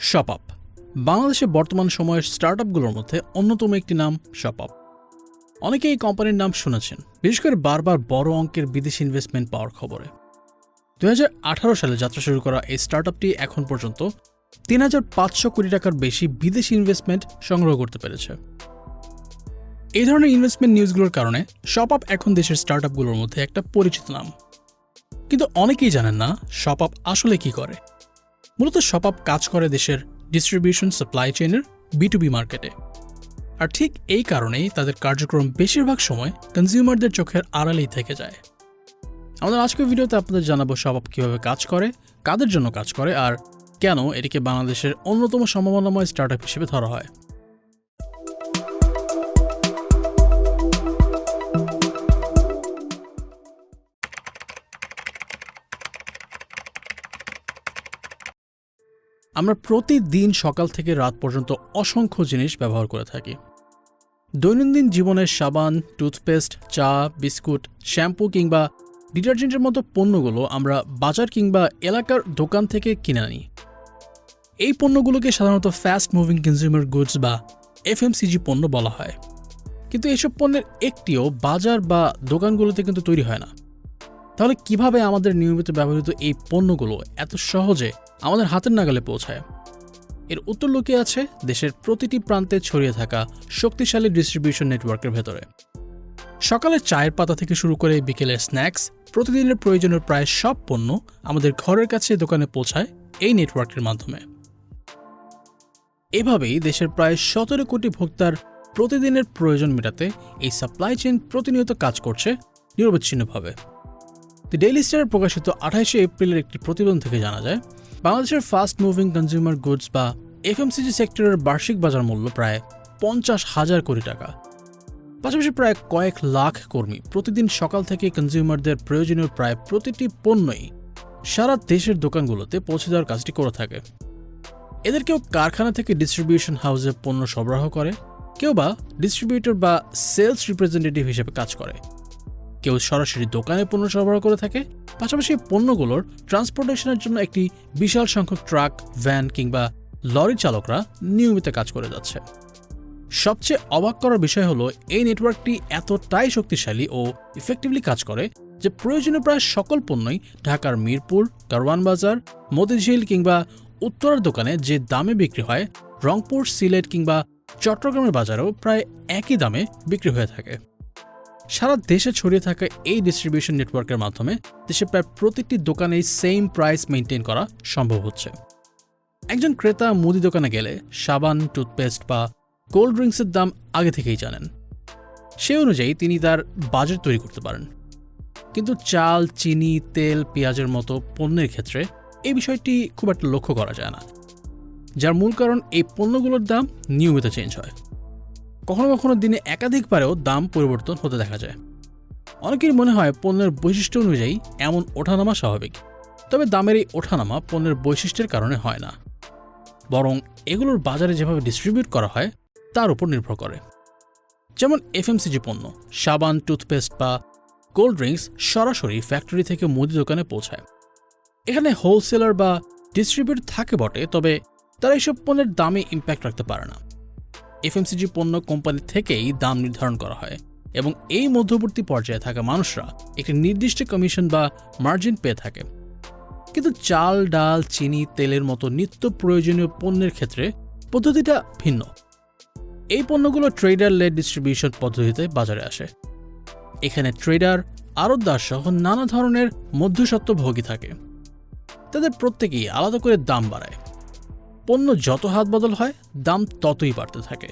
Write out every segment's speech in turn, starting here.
Shop up বাংলাদেশে বর্তমান সময়ের স্টার্ট আপগুলোর মধ্যে অন্যতম একটি নাম শপ আপ অনেকে এই কোম্পানির নাম শুনেছেন, বিশেষ করে বারবার বড় অঙ্কের বিদেশি ইনভেস্টমেন্ট পাওয়ার খবরে। দু হাজার আঠারো সালে যাত্রা শুরু করা এই স্টার্ট আপটি এখন পর্যন্ত তিন হাজার পাঁচশো কোটি টাকার বেশি বিদেশি ইনভেস্টমেন্ট সংগ্রহ করতে পেরেছে। এই ধরনের ইনভেস্টমেন্ট নিউজগুলোর কারণে শপ আপ এখন দেশের স্টার্ট আপগুলোর মধ্যে একটা পরিচিত নাম। কিন্তু অনেকেই জানেন না শপ আপ আসলে কি করে। মূলত শপ আপ কাজ করে দেশের ডিস্ট্রিবিউশন সাপ্লাই চেইনের বিটুবি মার্কেটে আর ঠিক এই কারণেই তাদের কার্যক্রম বেশিরভাগ সময় কনজিউমারদের চোখের আড়ালেই থেকে যায়। আমাদের আজকের ভিডিওতে আপনাদের জানাব শপ আপ কীভাবে কাজ করে, কাদের জন্য কাজ করে, আর কেন এটিকে বাংলাদেশের অন্যতম সম্ভাবনাময় স্টার্টআপ হিসেবে ধরা হয়। আমরা প্রতিদিন সকাল থেকে রাত পর্যন্ত অসংখ্য জিনিস ব্যবহার করে থাকি। দৈনন্দিন জীবনের সাবান, টুথপেস্ট, চা, বিস্কুট, শ্যাম্পু কিংবা ডিটারজেন্টের মতো পণ্যগুলো আমরা বাজার কিংবা এলাকার দোকান থেকে কিনে আনি। এই পণ্যগুলোকে সাধারণত ফাস্ট মুভিং কনজিউমার গুডস বা এফএমসিজি পণ্য বলা হয়। কিন্তু এসব পণ্যের একটিও বাজার বা দোকানগুলোতে কিন্তু তৈরি হয় না। তাহলে কীভাবে আমাদের নিয়মিত ব্যবহৃত এই পণ্যগুলো এত সহজে আমাদের হাতের নাগালে পৌঁছায়। এর উত্তর লুকিয়ে আছে দেশের প্রতিটি প্রান্তে ছড়িয়ে থাকা শক্তিশালী ডিস্ট্রিবিউশন নেটওয়ার্কের ভেতরে। সকালে চায়ের পাতা থেকে শুরু করে বিকেলের স্ন্যাক্স প্রতিদিনের প্রয়োজনের প্রায় সব পণ্য আমাদের ঘরের কাছে দোকানে পৌঁছায় এই নেটওয়ার্কের মাধ্যমে। এভাবেই দেশের প্রায় সতেরো কোটি ভোক্তার প্রতিদিনের প্রয়োজন মেটাতে এই সাপ্লাই চেইন প্রতিনিয়ত কাজ করছে নিরবচ্ছিন্নভাবে। দি ডেইলি স্টারে প্রকাশিত আঠাইশে এপ্রিলের একটি প্রতিবেদন থেকে জানা যায় বাংলাদেশের ফাস্ট মুভিং কনজিউমার গুডস বা এফএমসিজি সেক্টরের বার্ষিক বাজার মূল্য প্রায় পঞ্চাশ হাজার কোটি টাকা। পাশাপাশি প্রায় কয়েক লাখ কর্মী প্রতিদিন সকাল থেকে কনজিউমারদের প্রয়োজনীয় প্রায় প্রতিটি পণ্যই সারা দেশের দোকানগুলোতে পৌঁছে দেওয়ার কাজটি করে থাকে। এদের কেউ কারখানা থেকে ডিস্ট্রিবিউশন হাউসে পণ্য সরবরাহ করে, কেউ বা ডিস্ট্রিবিউটর বা সেলস রিপ্রেজেন্টেটিভ হিসেবে কাজ করে। কেউ সরাসরি দোকানে পণ্য সরবরাহ করে থাকে পাশাপাশি পণ্যগুলোর ট্রান্সপোর্টেশনের জন্য একটি বিশাল সংখ্যক ট্রাক, ভ্যান কিংবা লরি চালকরা নিয়মিত কাজ করে যাচ্ছে। সবচেয়ে অবাক করার বিষয় হলো, এই নেটওয়ার্কটি এতটাই শক্তিশালী ও ইফেক্টিভলি কাজ করে যে প্রয়োজনীয় প্রায় সকল পণ্যই ঢাকার মিরপুর, কারওয়ান বাজার, মতিঝিল কিংবা উত্তরার দোকানে যে দামে বিক্রি হয়, রংপুর, সিলেট কিংবা চট্টগ্রামের বাজারেও প্রায় একই দামে বিক্রি হয়ে থাকে। সারা দেশে ছড়িয়ে থাকা এই ডিস্ট্রিবিউশন নেটওয়ার্কের মাধ্যমে দেশে প্রায় প্রতিটি দোকানেই সেম প্রাইস মেনটেন করা সম্ভব হচ্ছে। একজন ক্রেতা মুদি দোকানে গেলে সাবান টুথপেস্ট বা কোল্ড ড্রিঙ্কসের দাম আগে থেকেই জানেন। সে অনুযায়ী তিনি তার বাজেট তৈরি করতে পারেন। কিন্তু চাল, চিনি, তেল, পেঁয়াজের মতো পণ্যের ক্ষেত্রে এই বিষয়টি খুব একটা লক্ষ্য করা যায় না। যার মূল কারণ এই পণ্যগুলোর দাম নিয়মিত চেঞ্জ হয়। কখনো কখনো দিনে একাধিকবারেও দাম পরিবর্তন হতে দেখা যায়। অনেকের মনে হয় পণ্যের বৈশিষ্ট্য অনুযায়ী এমন ওঠানামা স্বাভাবিক, তবে দামের এই ওঠানামা পণ্যের বৈশিষ্ট্যের কারণে হয় না। বরং এগুলোর বাজারে যেভাবে ডিস্ট্রিবিউট করা হয়, তার উপর নির্ভর করে। যেমন এফএমসিজি পণ্য, সাবান টুথপেস্ট বা কোল্ড ড্রিঙ্কস সরাসরি ফ্যাক্টরি থেকে মুদি দোকানে পৌঁছায়। এখানে হোলসেলার বা ডিস্ট্রিবিউট থাকে বটে, তবে তারা এইসব পণ্যের দামে ইম্প্যাক্ট রাখতে পারে না। এফএমসিজি পণ্য কোম্পানি থেকেই দাম নির্ধারণ করা হয় এবং এই মধ্যবর্তী পর্যায়ে থাকা মানুষরা একটি নির্দিষ্ট কমিশন বা মার্জিন পেয়ে থাকে। কিন্তু চাল, ডাল, চিনি, তেলের মতো নিত্য প্রয়োজনীয় পণ্যের ক্ষেত্রে পদ্ধতিটা ভিন্ন। এই পণ্যগুলো ট্রেডার লেড ডিস্ট্রিবিউশন পদ্ধতিতে বাজারে আসে। এখানে ট্রেডার, আড়তদার সহ নানা ধরনের মধ্যস্বত্বভোগী থাকে। তাদের প্রত্যেকেই আলাদা করে দাম বাড়ায়। পণ্য যত হাত বদল হয়, দাম ততই বাড়তে থাকে।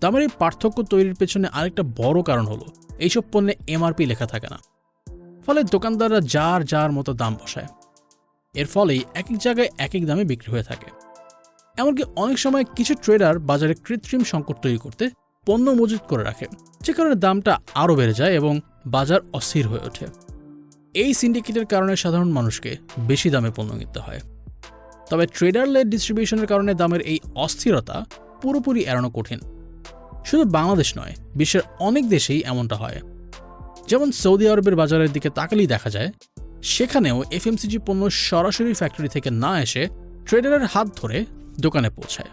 দামের এই পার্থক্য তৈরির পেছনে আরেকটা বড় কারণ হলো, এইসব পণ্যে এমআরপি লেখা থাকে না। ফলে দোকানদাররা যার যার মতো দাম বসায়। এর ফলেই এক এক জায়গায় এক এক দামে বিক্রি হয়ে থাকে। এমনকি অনেক সময় কিছু ট্রেডার বাজারে কৃত্রিম সংকট তৈরি করতে পণ্য মজুত করে রাখে, যে কারণে দামটা আরও বেড়ে যায় এবং বাজার অস্থির হয়ে ওঠে। এই সিন্ডিকেটের কারণে সাধারণ মানুষকে বেশি দামে পণ্য কিনতে হয়। তবে ট্রেডার লেড ডিস্ট্রিবিউশনের কারণে দামের এই অস্থিরতা পুরোপুরি এড়ানো কঠিন। শুধু বাংলাদেশ নয়, বিশ্বের অনেক দেশেই এমনটা হয়। যেমন সৌদি আরবের বাজারের দিকে তাকালেই দেখা যায়, সেখানেও এফএমসিজি পণ্য সরাসরি ফ্যাক্টরি থেকে না এসে ট্রেডারের হাত ধরে দোকানে পৌঁছায়।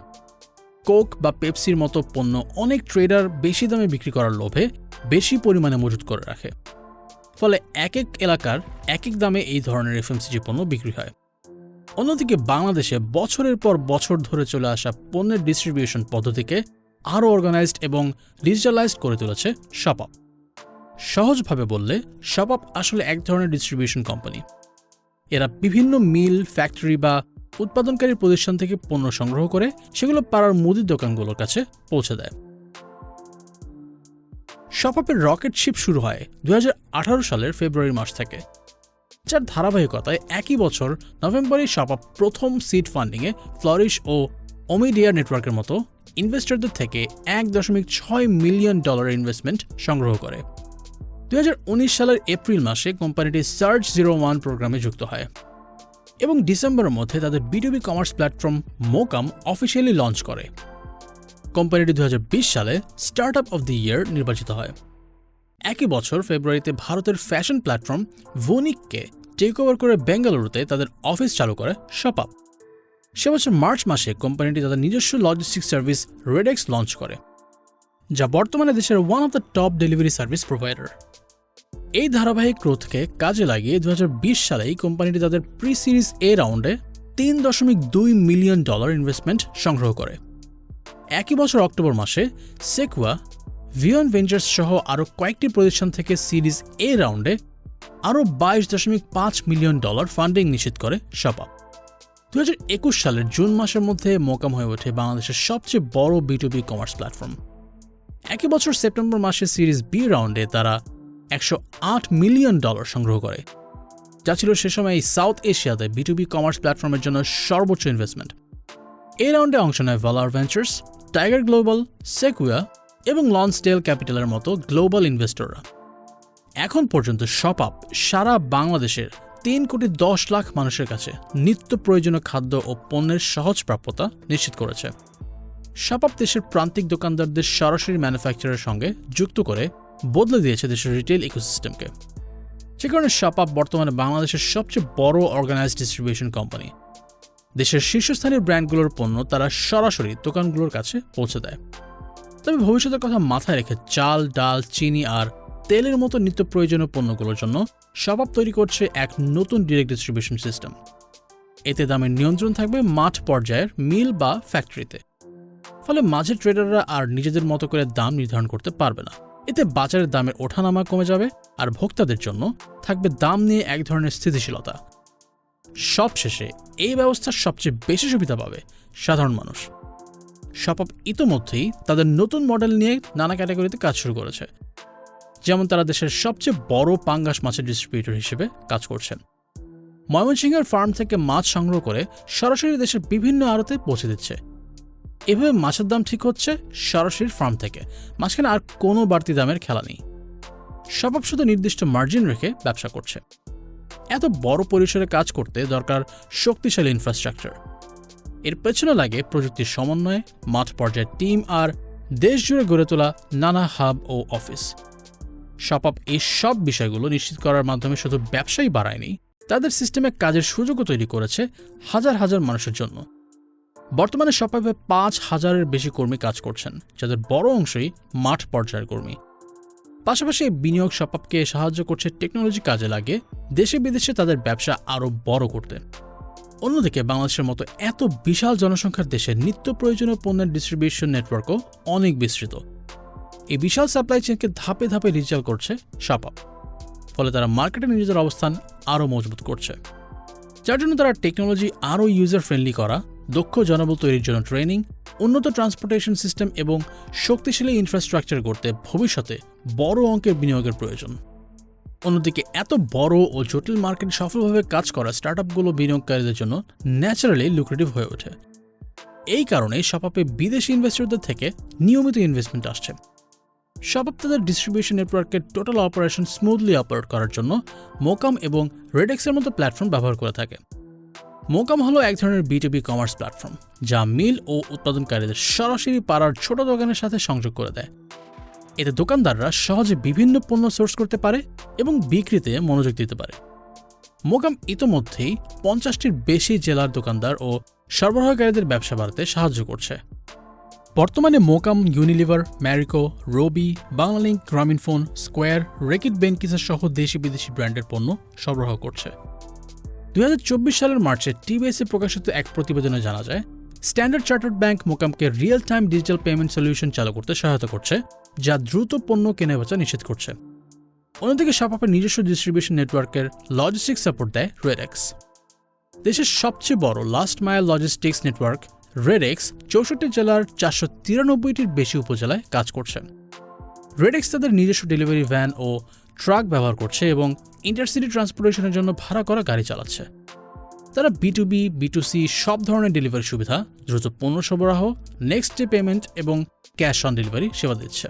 কোক বা পেপসির মতো পণ্য অনেক ট্রেডার বেশি দামে বিক্রি করার লোভে বেশি পরিমাণে মজুত করে রাখে। ফলে এক এক এলাকার এক এক দামে এই ধরনের এফএমসিজি পণ্য বিক্রি হয়। অন্যদিকে বাংলাদেশে বছরের পর বছর ধরে চলে আসা পণ্যের ডিস্ট্রিবিউশন পদ্ধতিকে আরও অর্গানাইজড এবং ডিজিটালাইজড করে তুলেছে শপ আপ সহজভাবে বললে শপ আপ আসলে এক ধরনের ডিস্ট্রিবিউশন কোম্পানি এরা বিভিন্ন মিল ফ্যাক্টরি বা উৎপাদনকারী প্রতিষ্ঠান থেকে পণ্য সংগ্রহ করে, সেগুলো পাড়ার মুদির দোকানগুলোর কাছে পৌঁছে দেয়। শপআপের রকেট শিপ শুরু হয় দু হাজার আঠারো সালের ফেব্রুয়ারি মাস থেকে। যার ধারাবাহিকতায় একই বছর নভেম্বরে শপআপ প্রথম সিড ফান্ডিংয়ে ফ্লরিশ ও ওমিডিয়া নেটওয়ার্কের মতো ইনভেস্টরদের থেকে এক দশমিক ছয় মিলিয়ন ডলার ইনভেস্টমেন্ট সংগ্রহ করে। দুই হাজার উনিশ সালের এপ্রিল মাসে কোম্পানিটি সার্চ জিরো ওয়ান প্রোগ্রামে যুক্ত হয় এবং ডিসেম্বরের মধ্যে তাদের B to B commerce platform Mokam officially launch করে। কোম্পানিটি দুই হাজার বিশ সালে startup of the year নির্বাচিত হয়। একই বছর ফেব্রুয়ারিতে ভারতের ফ্যাশন প্ল্যাটফর্ম ভোনিককে টেক ওভার করে বেঙ্গালুরুতে তাদের অফিস চালু করে শপআপ সে বছর মার্চ মাসে কোম্পানিটি তাদের নিজস্ব লজিস্টিক সার্ভিস রেডেক্স লঞ্চ করে, যা বর্তমানে দেশের one of the top delivery service provider এই ধারাবাহিক গ্রোথকে কাজে লাগিয়ে দু হাজার বিশ সালেই কোম্পানিটি তাদের প্রি সিরিজ এ রাউন্ডে তিন দশমিক দুই মিলিয়ন ডলার ইনভেস্টমেন্ট সংগ্রহ করে। একই বছর অক্টোবর মাসে সেকুয়া ভিয়ন ভেঞ্চার্স সহ আরও কয়েকটি প্রতিষ্ঠান থেকে সিরিজ এ রাউন্ডে আরও বাইশ দশমিক পাঁচ মিলিয়ন ডলার ফান্ডিং নিশ্চিত করে শপআপ দু একুশ সালের জুন মাসের মধ্যে মোকাম হয়ে ওঠে বাংলাদেশের সবচেয়ে বড় বিটুবি কমার্স প্ল্যাটফর্ম একই বছর সেপ্টেম্বর মাসে সিরিজ বি রাউন্ডে তারা একশো আট মিলিয়ন ডলার সংগ্রহ করে, যা ছিল সে সময় সাউথ এশিয়াতে বিটুবি কমার্স প্ল্যাটফর্মের জন্য সর্বোচ্চ ইনভেস্টমেন্ট এই রাউন্ডে অংশ নেয় Valar Ventures Tiger Global Sequoia এবং লন্সডেল ক্যাপিটালের মতো গ্লোবাল ইনভেস্টররা এখন পর্যন্ত শপআপ সারা বাংলাদেশের তিন কোটি দশ লাখ মানুষের কাছে নিত্য প্রয়োজনীয় খাদ্য ও পণ্যের সহজ প্রাপ্যতা নিশ্চিত করেছে। শপআপ দেশের প্রান্তিক দোকানদারদের সরাসরি ম্যানুফ্যাকচারের সঙ্গে যুক্ত করে বদলে দিয়েছে দেশের রিটেল ইকোসিস্টেমকে সে কারণে শপআপ বর্তমানে বাংলাদেশের সবচেয়ে বড় অর্গানাইজড ডিস্ট্রিবিউশন কোম্পানি দেশের শীর্ষস্থানীয় ব্র্যান্ডগুলোর পণ্য তারা সরাসরি দোকানগুলোর কাছে পৌঁছে দেয়। তবে ভবিষ্যতের কথা মাথায় রেখে চাল, ডাল, চিনি আর তেলের মতো নিত্য প্রয়োজনীয় পণ্যগুলোর জন্য স্বভাব তৈরি করছে এক নতুন ডিরেক্ট ডিস্ট্রিবিউশন সিস্টেম এতে দামের নিয়ন্ত্রণ থাকবে মাঠ পর্যায়ের মিল বা ফ্যাক্টরিতে ফলে মাঝের ট্রেডাররা আর নিজেদের মতো করে দাম নির্ধারণ করতে পারবে না। এতে বাজারের দামের ওঠানামা কমে যাবে আর ভোক্তাদের জন্য থাকবে দাম নিয়ে এক ধরনের স্থিতিশীলতা। সবশেষে এই ব্যবস্থার সবচেয়ে বেশি সুবিধা পাবে সাধারণ মানুষ। শপআপ ইতোমধ্যেই তাদের নতুন মডেল নিয়ে নানা ক্যাটাগরিতে কাজ শুরু করেছে। যেমন তারা দেশের সবচেয়ে বড় পাঙ্গাস মাছের ডিস্ট্রিবিউটর হিসেবে কাজ করছেন। ময়মনসিংহের ফার্ম থেকে মাছ সংগ্রহ করে সরাসরি দেশের বিভিন্ন আড়তে পৌঁছে দিচ্ছে। এভাবে মাছের দাম ঠিক হচ্ছে সরাসরি ফার্ম থেকে। মাঝখানে আর কোনো বাড়তি দামের খেলা নেই। স্বভাব শুধু নির্দিষ্ট মার্জিন রেখে ব্যবসা করছে। এত বড় পরিসরে কাজ করতে দরকার শক্তিশালী ইনফ্রাস্ট্রাকচার এর পেছনে লাগে প্রযুক্তির সমন্বয়ে মাঠ পর্যায়ের টিম আর দেশ জুড়ে গড়ে তোলা নানা হাব ও অফিস। শপআপ এই সব বিষয়গুলো নিশ্চিত করার মাধ্যমে শুধু ব্যবসায়ী বাড়ায়নি, তাদের সিস্টেমে কাজের সুযোগও তৈরি করেছে হাজার হাজার মানুষের জন্য। বর্তমানে শপআপে পাঁচ হাজারের বেশি কর্মী কাজ করছেন, যাদের বড় অংশই মাঠ পর্যায়ের কর্মী। পাশাপাশি বিনিয়োগ শপআপকে সাহায্য করছে টেকনোলজি কাজে লাগে দেশে বিদেশে তাদের ব্যবসা আরও বড় করতে। অন্যদিকে বাংলাদেশের মতো এত বিশাল জনসংখ্যার দেশে নিত্য প্রয়োজনীয় পণ্যের ডিস্ট্রিবিউশন নেটওয়ার্কও অনেক বিস্তৃত। এই বিশাল সাপ্লাই চেনকে ধাপে ধাপে ডিজিটাল করছে শাপআপ ফলে তারা মার্কেটে নিজেদের অবস্থান আরও মজবুত করছে। যার জন্য তারা টেকনোলজি আরও ইউজার ফ্রেন্ডলি করা, দক্ষ জনবল তৈরির জন্য ট্রেনিং উন্নত ট্রান্সপোর্টেশন সিস্টেম এবং শক্তিশালী ইনফ্রাস্ট্রাকচার করতে ভবিষ্যতে বড় অঙ্কের বিনিয়োগের প্রয়োজন। অন্যদিকে এত বড় ও জটিল মার্কেট সফলভাবে কাজ করা স্টার্টআপগুলো বিনিয়োগকারীদের জন্য ন্যাচারালি লুক্রেটিভ হয়ে ওঠে। এই কারণে শপাপে বিদেশি ইনভেস্টরদের থেকে নিয়মিত ইনভেস্টমেন্ট আসছে। শপাপ তাদের ডিস্ট্রিবিউশন নেটওয়ার্কের টোটাল অপারেশন স্মুথলি অপারেট করার জন্য মোকাম এবং রেডেক্সের মতো প্ল্যাটফর্ম ব্যবহার করে থাকে। মোকাম হলো এক ধরনের বিটিবি কমার্স প্ল্যাটফর্ম যা মিল ও উৎপাদনকারীদের সরাসরি পাড়ার ছোট দোকানের সাথে সংযোগ করে দেয়। এতে দোকানদাররা সহজে বিভিন্ন পণ্য সোর্স করতে পারে এবং বিক্রিতে মনোযোগ দিতে পারে। মোকাম ইতোমধ্যেই পঞ্চাশটির বেশি জেলার দোকানদার ও সরবরাহকারীদের ব্যবসা বাড়াতে সাহায্য করছে। বর্তমানে মোকাম ইউনিলিভার ম্যারিকো রবি বাংলালিংক গ্রামীণফোন স্কোয়ার রেকিট বেনকিসের সহ দেশি বিদেশি ব্র্যান্ডের পণ্য সরবরাহ করছে। দুই হাজার চব্বিশ সালের মার্চে টিবিএসে প্রকাশিত এক প্রতিবেদনে জানা যায় Standard Chartered bank মোকামকে real time digital payment solution চালু করতে সহায়তা করছে, যা দ্রুত পণ্য কেনাবেচা নিশ্চিত করছে। অন্যদিকে শাপাপের নিজস্ব ডিস্ট্রিবিউশন নেটওয়ার্কের লজিস্টিক্স সাপোর্ট দেয় রেডেক্স দেশের সবচেয়ে বড় last mile logistics network RedX চৌষট্টি জেলার চারশো তিরানব্বইটির বেশি উপজেলায় কাজ করছে। রেডেক্স তাদের নিজস্ব ডেলিভারি ভ্যান ও ট্রাক ব্যবহার করছে এবং ইন্টারসিটি ট্রান্সপোর্টেশনের জন্য ভাড়া করা গাড়ি চালাচ্ছে। তারা B to B B to C সব ধরনের ডেলিভারি সুবিধা, দ্রুত পণ্য সরবরাহ নেক্সট ডে পেমেন্ট এবং ক্যাশ অন ডেলিভারি সেবা দিচ্ছে।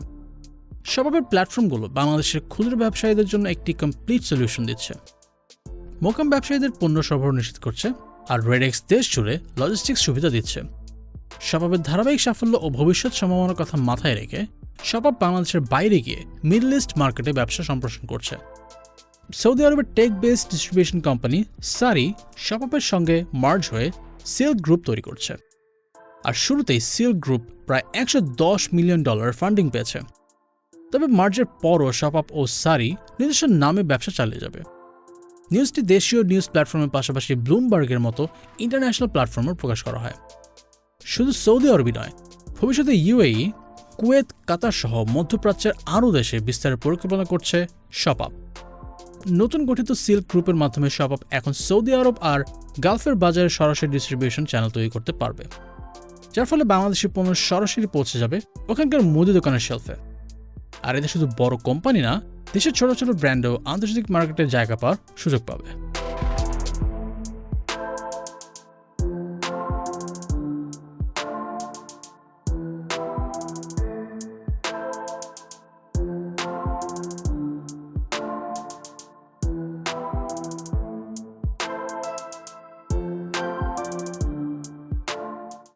স্বভাবের প্ল্যাটফর্মগুলো বাংলাদেশের ক্ষুদ্র ব্যবসায়ীদের জন্য একটি কমপ্লিট সলিউশন দিচ্ছে। মোকাম ব্যবসায়ীদের পণ্য সরবরাহ নিশ্চিত করছে আর রেডেক্স দেশ জুড়ে লজিস্টিক্স সুবিধা দিচ্ছে। স্বভাবের ধারাবাহিক সাফল্য ও ভবিষ্যৎ সম্ভাবনার কথা মাথায় রেখে স্বভাব বাংলাদেশের বাইরে গিয়ে মিডল ইস্ট মার্কেটে ব্যবসা সম্প্রসারণ করছে। সৌদি আরবের টেক বেসড ডিস্ট্রিবিউশন কোম্পানি সারি শপাপের সঙ্গে মার্জ হয়ে সিল্ক গ্রুপ তৈরি করছে। আর শুরুতেই সিল্ক গ্রুপ প্রায় একশো দশ মিলিয়ন ডলার ফান্ডিং পেয়েছে। তবে মার্জের পরও শপাপ ও সারি নিজস্ব নামে ব্যবসা চালিয়ে যাবে। নিউজটি দেশীয় নিউজ প্ল্যাটফর্মের পাশাপাশি ব্লুমবার্গের মতো ইন্টারন্যাশনাল প্ল্যাটফর্মে প্রকাশ করা হয়। শুধু সৌদি আরবই নয়, ভবিষ্যতে ইউএই কুয়েত, কাতার সহ মধ্যপ্রাচ্যের আরও দেশে বিস্তারের পরিকল্পনা করছে শপাপ নতুন গঠিত সিল্ক গ্রুপের মাধ্যমে সব এখন সৌদি আরব আর গালফের বাজারে সরাসরি ডিস্ট্রিবিউশন চ্যানেল তৈরি করতে পারবে। যার ফলে বাংলাদেশি পণ্য সরাসরি পৌঁছে যাবে ওখানকার মুদি দোকানের শেলফে আর এতে শুধু বড় কোম্পানি না, দেশের ছোট ছোট ব্র্যান্ডও আন্তর্জাতিক মার্কেটে জায়গা পাওয়ার সুযোগ পাবে।